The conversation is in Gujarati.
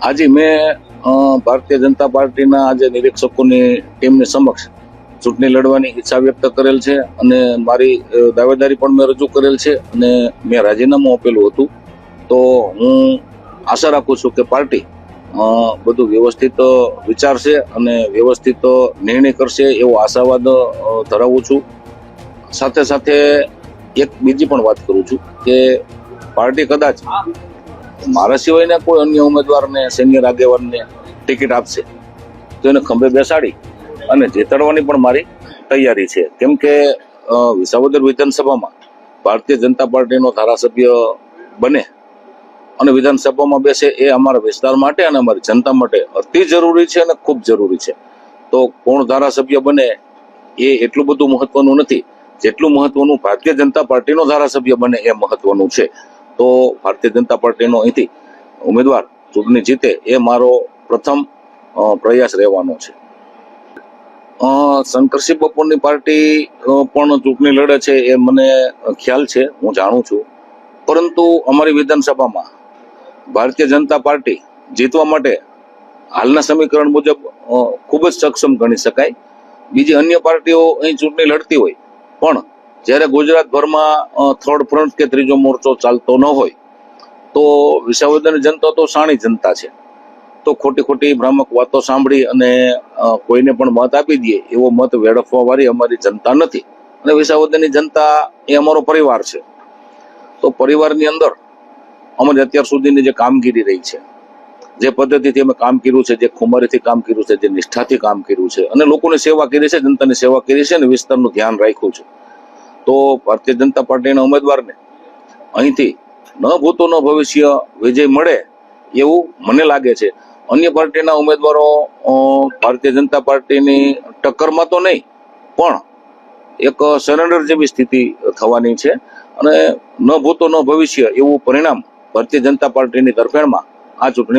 આજે મેં ભારતીય જનતા પાર્ટીના આજે નિરીક્ષકોની ટીમની સમક્ષ ચૂંટણી લડવાની ઈચ્છા વ્યક્ત કરેલ છે અને મારી દાવેદારી પણ મેં રજૂ કરેલ છે અને મેં રાજીનામું આપેલું હતું. તો હું આશા રાખું છું કે પાર્ટી બધું વ્યવસ્થિત વિચારશે અને વ્યવસ્થિત નિર્ણય કરશે એવો આશાવાદ ધરાવું છું. સાથે સાથે એક બીજી પણ વાત કરું છું કે પાર્ટી કદાચ મારા સિવાયના કોઈ અન્ય ઉમેદવારને સિનિયર આગેવાનને ટિકિટ આપશે, તો એને ખંભે બેસાડી અને જીતાડવાની પણ મારી તૈયારી છે. કેમ કે વિસાવદર વિધાનસભામાં ભારતીય જનતા પાર્ટીનો ધારાસભ્ય બને અને વિધાનસભામાં બેસે એ અમારા વિસ્તાર માટે અને અમારી જનતા માટે અતિ જરૂરી છે અને ખૂબ જરૂરી છે. તો કોણ ધારાસભ્ય બને એ એટલું બધું મહત્વનું નથી. જેટલું મહત્વનું ભારતીય જનતા પાર્ટીનો ધારાસભ્ય બને એ મહત્વનું છે. તો ભારતીય જનતા પાર્ટીનો અહીંથી ઉમેદવાર ચૂંટણી જીતે એ મારો પ્રથમ પ્રયાસ રહેવાનો છે. શંકરસિંહ બપોરની પાર્ટી પણ ચૂંટણી લડે છે એ મને ખ્યાલ છે, હું જાણું છું. પરંતુ અમારી વિધાનસભામાં ભારતીય જનતા પાર્ટી જીતવા માટે હાલના સમીકરણ મુજબ ખૂબ જ સક્ષમ ગણી શકાય. બીજી અન્ય પાર્ટીઓ અહીં ચૂંટણી લડતી હોય, પણ જ્યારે ગુજરાતભરમાં થર્ડ ફ્રન્ટ કે ત્રીજો મોરચો ચાલતો ન હોય, તો વિસાવદરની જનતા તો સાણી જનતા છે. તો ખોટી ખોટી ભ્રામક વાતો સાંભળી અને કોઈને પણ મત આપી દઈએ, એવો મત વેડફવાવાળી અમારી જનતા નથી. અને વિસાવદરની જનતા એ અમારો પરિવાર છે. તો પરિવારની અંદર અમારી અત્યાર સુધીની જે કામગીરી રહી છે, જે પદ્ધતિથી અમે કામ કર્યું છે, જે ખુમારીથી કામ કર્યું છે, જે નિષ્ઠાથી કામ કર્યું છે, અને લોકોની સેવા કરી છે, જનતાની સેવા કરી છે અને વિસ્તારનું ધ્યાન રાખ્યું છે. તો ભારતીય જનતા પાર્ટીના ઉમેદવારને અહીંથી ન ભૂતો ન ભવિષ્ય વિજય મળે એવું મને લાગે છે. અન્ય પાર્ટીના ઉમેદવારો ભારતીય જનતા પાર્ટીની ટક્કરમાં તો નહીં, પણ એક સરેન્ડર જેવી સ્થિતિ થવાની છે અને ન ભૂતો ન ભવિષ્ય એવું પરિણામ ભારતીય જનતા પાર્ટીની તરફેણમાં આ ચૂંટણી